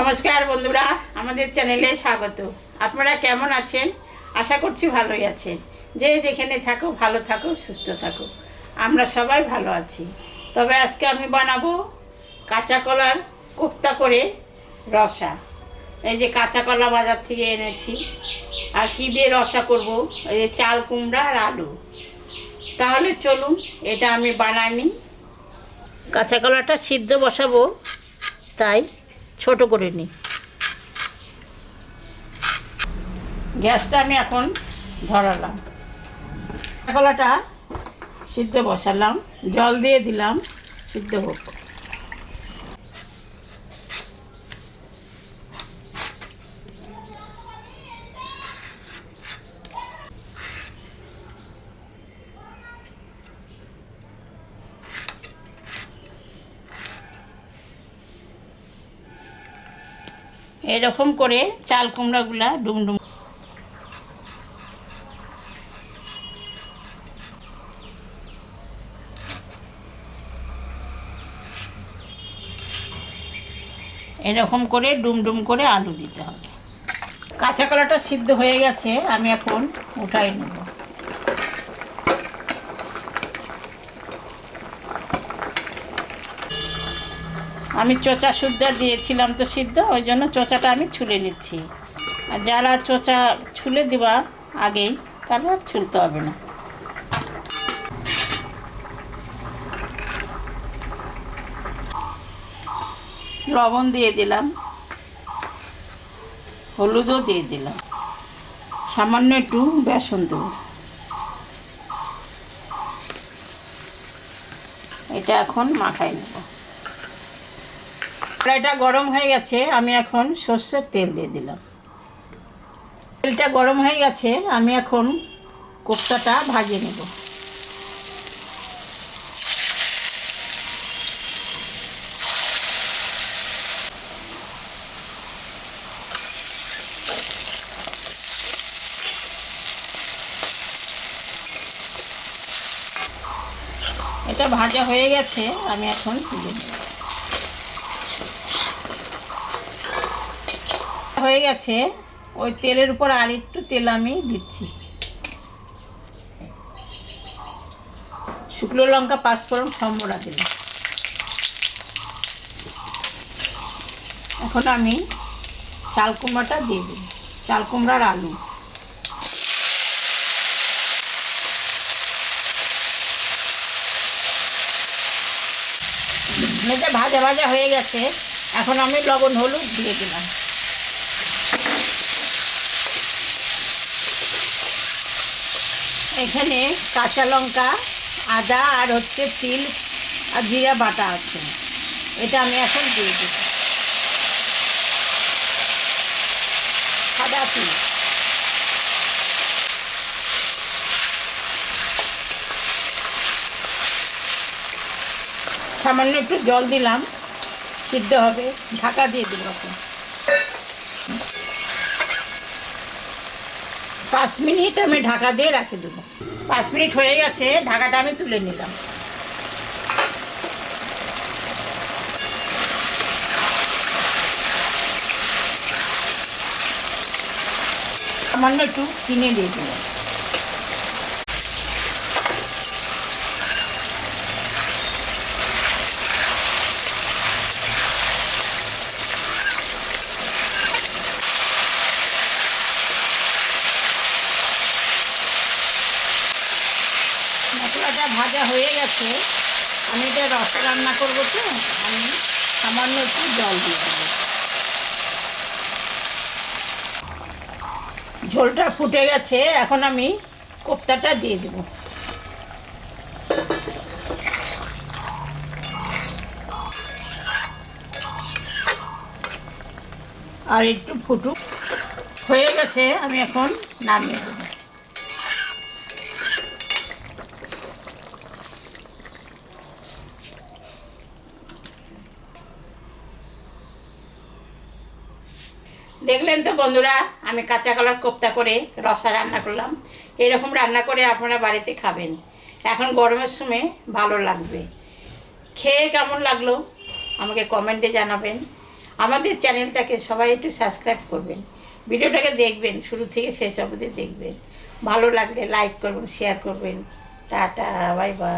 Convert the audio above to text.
নমস্কার বন্ধুরা, আমাদের চ্যানেলে স্বাগত। আপনারা কেমন আছেন? আশা করছি ভালোই আছেন। যে যেখানে থাকো, ভালো থাকো, সুস্থ থাকো। আমরা সবাই ভালো আছি। তবে আজকে আমি বানাবো কাঁচা কলার কোপ্তা করে রসা। এই যে কাঁচা কলা বাজার থেকে এনেছি। আর কি দিয়ে রসা করব? এই যে চাল, কুমড়া আর আলু। তাহলে চলুন, এটা আমি বানাইনি কাঁচা কলাটা সিদ্ধ বসাবো, তাই। ছোট করে নিই গ্যাসটা আমি এখন ধরালাম। কলাটা সিদ্ধ বসালাম, জল দিয়ে দিলাম, সিদ্ধ হোক। এরকম করে চাল কুমড়াগুলা ডুমডুম এরকম করে ডুমডুম করে আলু দিতে হবে। কাঁচা কলাটা সিদ্ধ হয়ে গেছে, আমি এখন উঠাই নেব। আমি চোচা সুদ্ধা দিয়েছিলাম তো সিদ্ধ, ওই জন্য চোচাটা আমি ছুলে নিচ্ছি। আর যারা চোচা ছুলে দিবা আগেই আর ছুলতে হবে না। লবণ দিয়ে দিলাম, হলুদও দিয়ে দিলাম, সামান্য একটু বেসন দেবো। এটা এখন মাখাই নেব। কড়াইটা গরম হয়ে গেছে, আমি এখন সর্ষের তেল দিয়ে দিলাম। তেলটা গরম হয়ে গেছে, আমি এখন কোপ্তাটা ভাজিয়ে নেব। এটা ভাজা হয়ে গেছে, আমি এখন তুলে নেব। হয়ে গেছে। ওই তেলের উপর আর একটু তেল আমি দিচ্ছি। শুকনো লঙ্কা, পাঁচফোড়ন, সম্বরা দিলাম। এখন আমি চাল কুমড়াটা দিয়ে দিই চাল কুমড়ার আলু। ভাজা ভাজা হয়ে গেছে। এখন আমি লবণ, হলুদ দিয়ে দিলাম। এখানে কাঁচা লঙ্কা, আদা আর হচ্ছে তিল আর জিরা বাটা আছে। এটা আমি এখন দিয়ে দেব সাদা তিল। সামান্য একটু জল দিলাম, সিদ্ধ হবে। ঢাকা দিয়ে দিল পাঁচ মিনিট আমি ঢাকা দিয়ে রাখে দেবো। পাঁচ মিনিট হয়ে গেছে, ঢাকাটা আমি তুলে নিলাম। সামান্য একটু চিনি দিয়ে দিলাম। ভাজা হয়ে গেছে। আমি এটা রস রান্না করব তো, আমি সামান্য একটু জল দিয়ে দেবো। ঝোলটা ফুটে গেছে, এখন আমি কোপ্তাটা দিয়ে দেবো। আর একটু ফুটুক। হয়ে গেছে, আমি এখন নামিয়ে দেবো। দেখলেন তো বন্ধুরা, আমি কাঁচা কলার কোপ্তা করে রসা রান্না করলাম। এরকম রান্না করে আপনারা বাড়িতে খাবেন। এখন গরমের সময় ভালো লাগবে। খেয়ে কেমন লাগল আমাকে কমেন্টে জানাবেন। আমাদের চ্যানেলটাকে সবাই একটু সাবস্ক্রাইব করবেন। ভিডিওটাকে দেখবেন, শুরু থেকে শেষ অবধি দেখবেন। ভালো লাগলে লাইক করবেন, শেয়ার করবেন। Tata, bye bye.